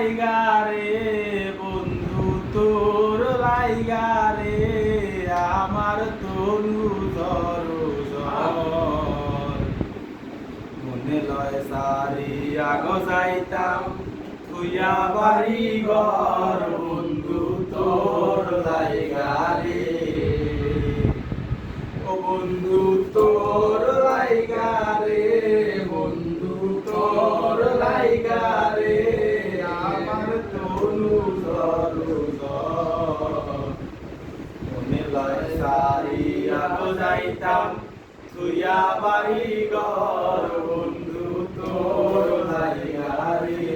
লাইগা রে বন্ধু, তোর লাইগারে আমার তনু ধর মনে লয় সারি আগো যাইতাম তুইয়া বাড়ি ঘর। লয় সারি যাইতাম তুইয়া বাড়ি ঘর, বন্ধু তোর লাইগা রে।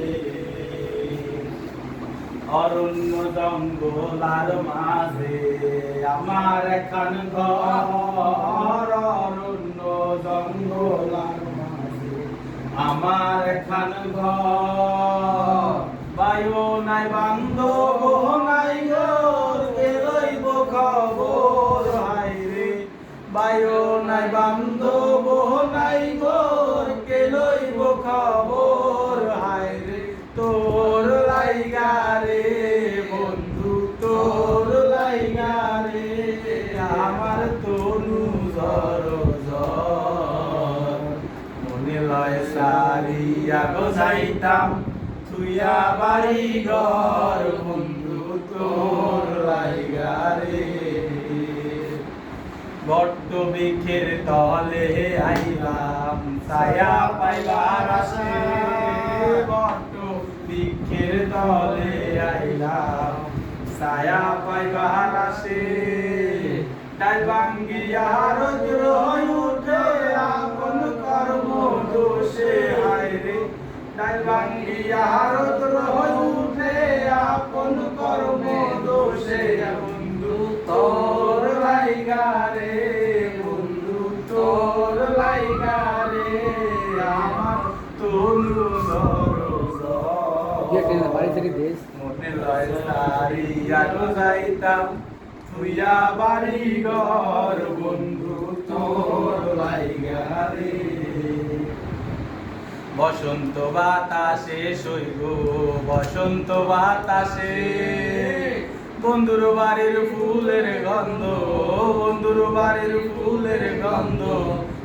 অরণ্য জঙ্গলার মাঝে আমার এখন ঘর, অরণ্য জঙ্গলার মাঝে আমার এখন ঘর। বায়ু নাই বান্ধব নাই বান্ধব, নাই গোর কে লইব খবর? হাই রে, তোর লাইগা রে, বন্ধু, তোর লাইগা রে, আমার তনু জর মনে লয় সারি আগো যাইতাম তুইয়া বাড়ি ঘর। বন্ধু, তোর লাইগা রে। বট্ট বৃক্ষের তলে আইলাম, ছায়া পাইবার আসে বট্ট বৃক্ষের তলে আইলাম, ছায়া পাইবার আসে ডাল ভাঙ্গিয়া রৌদ্র উঠে, আপন কর্ম দোষে হায় রে। ডাল ভাঙ্গিয়া রৌদ্র উঠে, আপন কর্ম দোষে বন্ধু তোর লাইগা বাড়ি বন্ধু লাইগা রে বসন্ত বাতাসে শৈব, বসন্ত বাতাসে। বন্ধুর বাড়ির ফুলের গন্ধ, বন্ধুর বাড়ির ফুলের গন্ধ।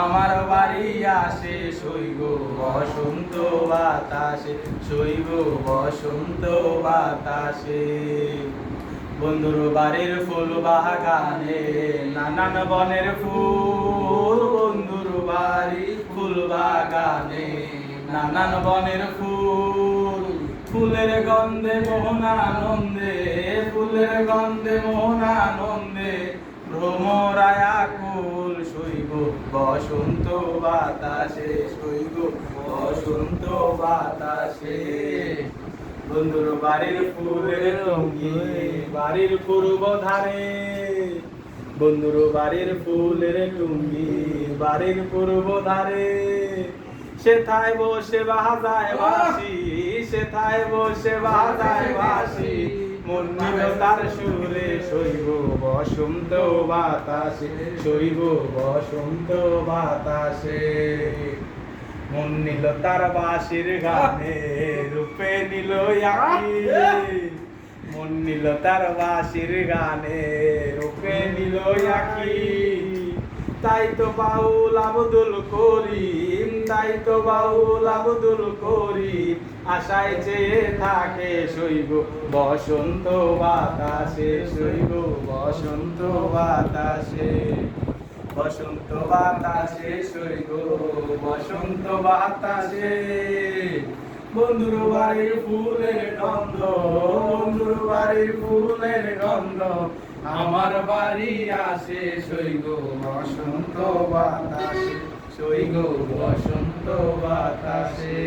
আমার বাড়ি আসে, শৈব বসন্ত বাতাসে, শৈব বসন্ত বাতাসে। বন্ধুর বাড়ির ফুল বাগানে, নানান বনের ফুল। বন্ধুর বাড়ি ফুল বাগানে, নানান বনের ফুল। ফুলের গন্ধে মোহনানন্দে, ফুলের গন্ধে মোহনানন্দে ভ্রমরায়া কুল শৈব, বসন্ত বাতাসে শৈব, বসন্ত বাতাসে। বন্ধুর বাড়ির ফুলের রঙ্গি বাড়ির পূর্ব ধারে। বন্ধুর বাড়ির ফুলের টুঙ্গি, বাড়ির পূর্ব ধারে। সেথায় বসে বাজায় বাসি সেথায় বসে বাজায় বাসি তার সুরে শৈব বসন্ত বাতাসে, শৈব বসন্ত বাতাসে। মন নিল তার বাসির গানে রূপে নিল মন নিল তার বাসির গানে রূপে নিল আখি তাই তো বাউল আবদুল করিম তাই তো বাউল আবদুল করিম। আশায় চেয়ে থাকে শৈব, বসন্ত বাতাসে। শৈব, বসন্ত বাতাসে। বসন্ত বাতাসে, শৈব, বসন্ত বাতাসে। বন্ধুর বাড়ির ফুলের গন্ধ, বন্ধুর বাড়ির ফুলের গন্ধ। আমার বাড়ি আসে সৈগ বসন্ত বাতাসে সৈগ বসন্ত বাতাসে।